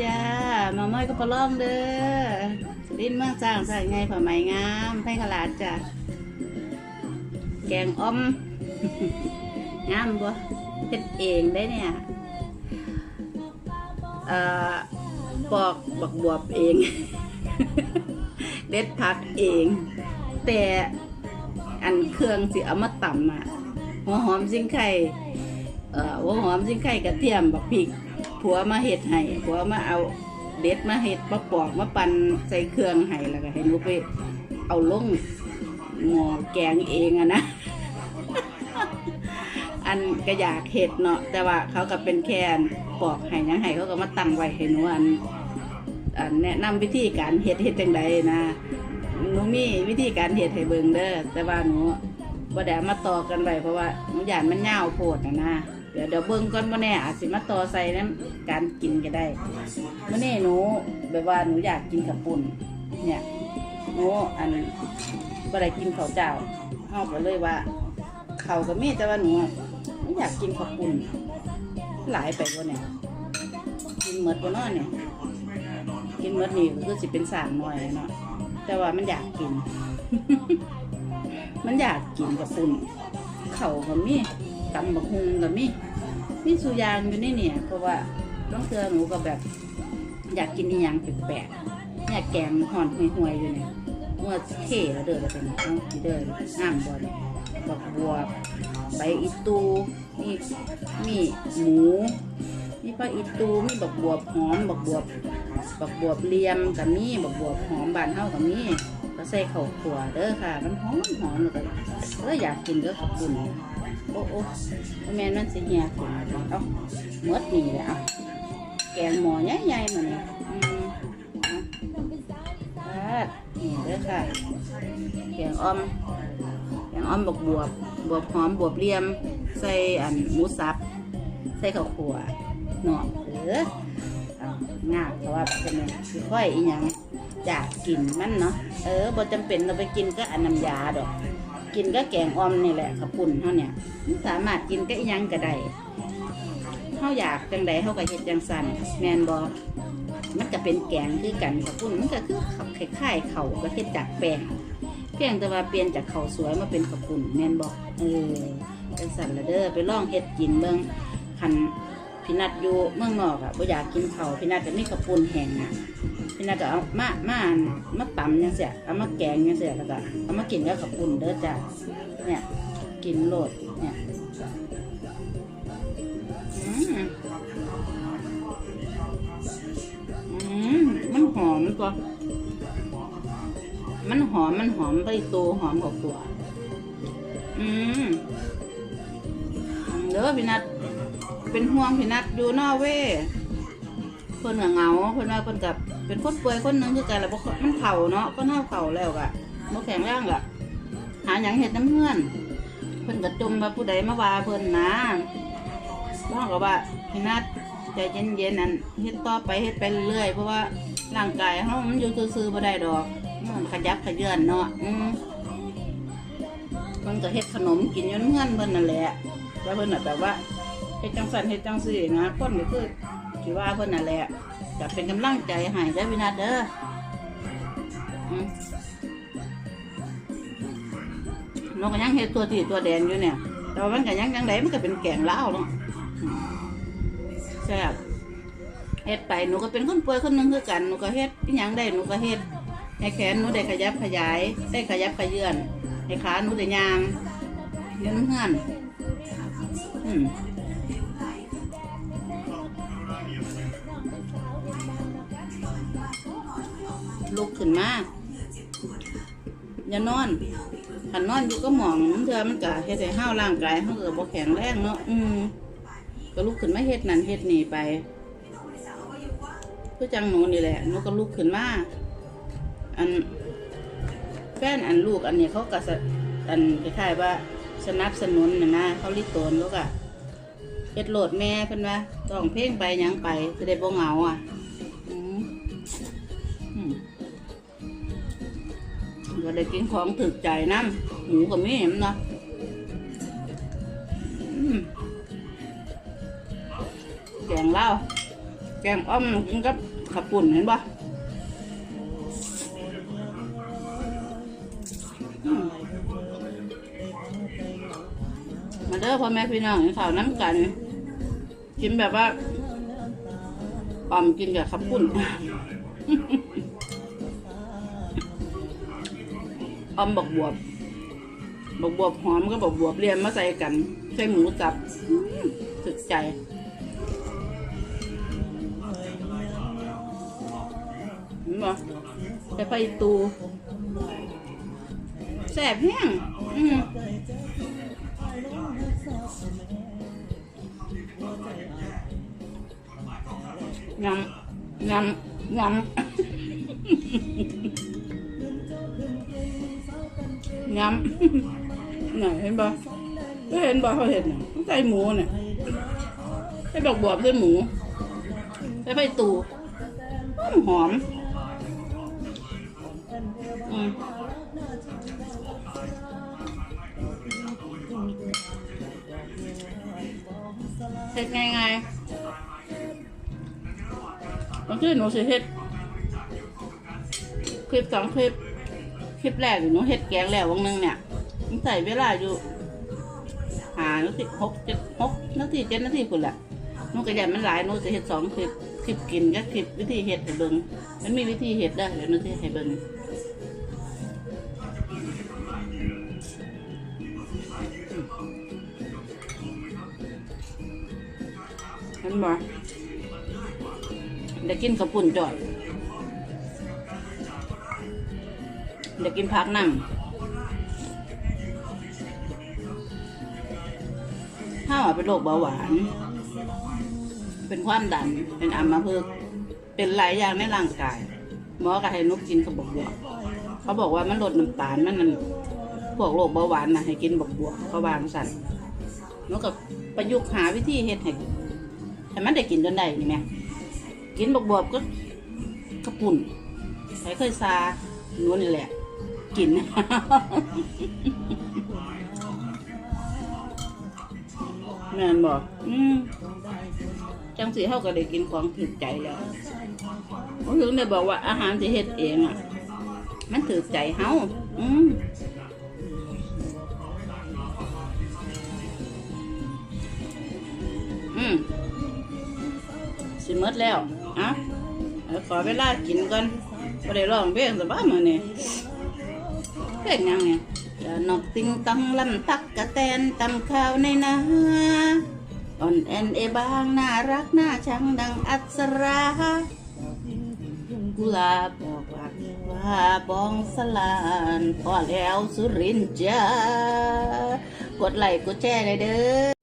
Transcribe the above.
จ้ามาม้อยก็ปล่องเด้อสลินเมืองสร้างสร้างไงผ้าไหมงามไผ่ขลาดจ้ะแกงออมงามบ่เฮ็ดเองได้เนี่ยเอ่อปอกบักบวบเอง เด็ดผักเอง แต่อันเครื่องสิเอามาตำอะหัวหอมซิงไข่เอ่อหัวหอมซิงไข่กระเทียมบักพริก ผัวมาเฮ็ดให้ผัวมาเอาเด็ดมาเฮ็ดมาปอกมาปั่นใส่เครื่องให้แล้วก็ให้หนูไปเอาลงหมอแกงเองอะนะ อันก็อยากเห็ดเนาะแต่ว่าเขาก็เป็นแค่อันปอกให้ยังให้เขาก็มาตั้งไว้ให้หนูอันอันแนะนำวิธีการเห็ดเห็ดจังใดนะหนูมีวิธีการเห็ดให้เบิ่งเด้อแต่ว่าหนูบ่ได้เอามาต่อกันไว้เพราะว่าหนูอยากมันยาวโพดนะนะ เดี๋ยวเดี๋ยวเบิ่งก่อนบ่อแน่อาจสิมาต่อใส่น้ำการกินก็ได้มื้อนี้หนูแบบว่าหนูอยากกินกับปุ่นเนี่ยหนูอันบ่ได้กินข้าวเจ้าเฮาก็เลยว่าเขาก็มีแต่ว่าหนูอะไม่อยากกินข้าวปุ้นหลายไปวะเนี่ยกินหมดวะเนาะเนี่ยกินหมดนี่ก็คือสิเป็นสามหน่อยเนาะแต่ว่ามันอยากกิน มันอยากกินข้าวปุ้น เข่าก็มีตำบักฮุงก็มีมีสุยางอยู่ในเนี่ย เพราะว่าต้องเตือหนูก็แบบ อยากกินอีหยังแปลกๆเนี่ยแกงห่อนห่วยๆอยู่เนี่ยเมื่อเท่แล้วเด้อแล้วเป็นเอาสิเด้องามบ่เนี่ยบักบัวใบอีตูมีมีหมูมีปลาอีตูมีบักบวบหอม บักบวบบักบวบเลียมกับมีบักบวบหอมบานเฮากับมี ก็ใส่ข้าวขัวเด้อค่ะ มันหอมหอมแล้วก็เอออยากกินก็ขอบคุณโอ้โอ้แม่นมันสิเหี่ยขึ้นมาเอ้าหมดนี่แหละเอาแกงหม้อใหญ่ๆมาเนี่ยอืมเอาอ่านี่เด้อค่ะแกงอ่อมแกงอ้อมบวบบวบบวบหอมบวบเลียม ใส่อันหมูสับ ใส่ข้าวขัวเนาะเออเอางาเพราะว่าเป็นคือค่อยอีหยัง อยากกินมันเนาะเออบ่จำเป็นเราไปกินก็อันน้ำยาดอก กินก็แกงอ้อมนี่แหละขับปุ่นเฮาเนี่ยมันสามารถกินก็อียังก็ได้เฮาอยากจังใดเฮาก็เฮ็ดจังซั่นแมนบ่มันก็เป็นแกงคือกันขับปุ่นมันก็คือขับคล้ายๆเขาก็เฮ็ดจากแป้งเพียงแต่ว่าเปลี่ยนจากเข้าสวยมาเป็นข้าวปุ่นแมนบอเออเป็นสันละเด้อไปลองเฮ็ดกินเมืองคันพินัดอยู่เมืองนอกอะบ่อยากกินข้าพินัดก็มีข้าวปุ่นแห้งอะ พินัดก็เอามามามาตำยังเสียเอามาแกงยังเสียแล้วก็เอามากินกับข้าวปุ่นเด้อจ้ะเนี่ย กินโลดเนี่ยอืมอืมมันหอมกว่ามันหอมมันหอมใบโตหอมกว่าตัวอืมเด้อพี่นัดเป็นห่วงพี่นัดอยู่นอเวย์ เพิ่นก็เหงาเพิ่นว่าเพิ่นกับเป็นคนป่วยคนนึงคือกันแล้วบ่มันเฒ่าเนาะก็เน่าเฒ่าแล้วก็บ่แข็งแรงก็หาหยังเฮ็ดน้ำเพื่อนเพิ่นก็จมว่าผู้ใดมาว่าเพิ่นนะบ้องก็ว่าพี่นัดใจเย็นๆนั่นเฮ็ดต่อไปเฮ็ดไปเรื่อยเพราะว่าร่างกายเฮามันอยู่ซื่อๆบ่ได้ดอกมันขยับขยื่นเนาะอืมมันก็เฮ็ดขนมกินอย้อนเงื่อนเพิ่นนั่นแหละแล้วเพิ่นน่ะแบบว่าเฮ็ดจังสันเฮ็ดจังซี่นะคนก็คือ สิว่าเพิ่นนั่นแหละจะเป็นกำลังใจให้ได้อพี่นาเด้ออืมนกก็ยังเฮ็ดตัวที่ตัวแดงอยู่เนี่ย แต่ว่ามันก็ยังยังไดมันก็เป็นแกงลาวเนาะอืมแซ่บเฮ็ดไปหนูก็เป็นคนป่วยคนหนึงคือกันหนูก็เฮ็ดอีหยังได้หนูก็เฮ็ดให้แขนหนูได้ขยับขยาย ได้ขยับขยื่นให้ขาหนูได้ยางยืนเฮือนอืม ลุกขึ้นมาอย่านอนขันนอนอยู่ก็หมองเถื่อมันก็เฮ็ดให้ห้าวร่างกายเขาเกิดบ่แข็งแรงเนาะอืมก็ลุกขึ้นมาเฮ็ดนั่นเฮ็ดนี่ไปคือจังหนูนี่แหละหนูก็ลุกขึ้นมาอันแฟนอันลูกอันนี้เขาก็สะอันคล้ายๆว่าสนับสนุนนะนะเขาลิโตนลูกอะเฮ็ดโหลดแม่เพิ่นว่าต้องเพลงไปยังไปจะได้บ่เหงาอะ ได้กินของถึกใจน้ำหมูก็มีเห็นเนาะแกงเหล้าแกงอ้อมกินกับขับปุ่นเห็นปะมาเด้อพ่อแม่พี่น้องกินข้าวน้ำกันกินแบบว่าอ้อมกินกับขับปุ่น อมบักบวบบักบวบหอมก็บักบวบเรียนมาใส่กันใส่หมูสับสุดใจเห็นบ่ใส่ไฟตูแสบแห้งอืมยำยำยำ ย้ำไหนเห็นบ่ก็เห็นบ่เขาเห็นใส่หมูเนี่ยใส่ดอกบวบใส่หมูใส่ไฟตูหอมอืมเฮ็ดง่ายๆบางทีหนูสิเฮ็ดคลิปสองคลิป คลิปแรกหนูเฮ็ดแกงแล้ววันนึงเนี่ยมันใส่เวลาอยู่หานาทีหกเจ็ดหกนาทีเจ็ดนาทีพุ่นแหละนูก็ยันมันหลายนูจะเฮ็ดสองคลิปคลิปกินกับคลิปวิธีเฮ็ดให้เบิ่งมันมีวิธีเฮ็ดได้เดี๋ยวนูจะให้เบิ่งเห็นบ่เดี๋ยวกินข้าวปุ่นจอย เดี๋ยวกินผักนั่งถ้าว่าเป็นโรคเบาหวาน เป็นความดัน เป็นอัมพฤกษ์เป็นหลายอย่างในร่างกาย หมอก็ให้นุกกินเขาบอกบวกเขาบอกว่ามันลดน้ำตาลมันนั่นพวกโรคเบาหวานนะให้กินบวกบวกเขาวางสั่นนุกก็ประยุกต์หาวิธีเฮ็ดให้ให้มันได้กินจนได้นี่แม่กินบวกบๆก็กระปุ่นใครเคยซานู้นนี่แหละ กิน แม่นบอกอืมจังสีเขาก็ได้กินของถือใจแล้วเขาถึงได้บอกว่าอาหารที่เฮ็ดเองอะ มันถือใจเฮาอืมอืมสิมดแล้วอะขอเวลากินก่อนบ่ได้ร้องเพลงสบายมือนี้ เพลงหยังเนี่ยจะนกติงตังลำตักกะแตนตำข้าวในนาอ่อนแอนเอบางน่ารักน่าชังดังอัศรากุลาบอกว่าว่าบองสลานพอแล้วสุรินจากดไลค์กดแชร์เลยเด้อ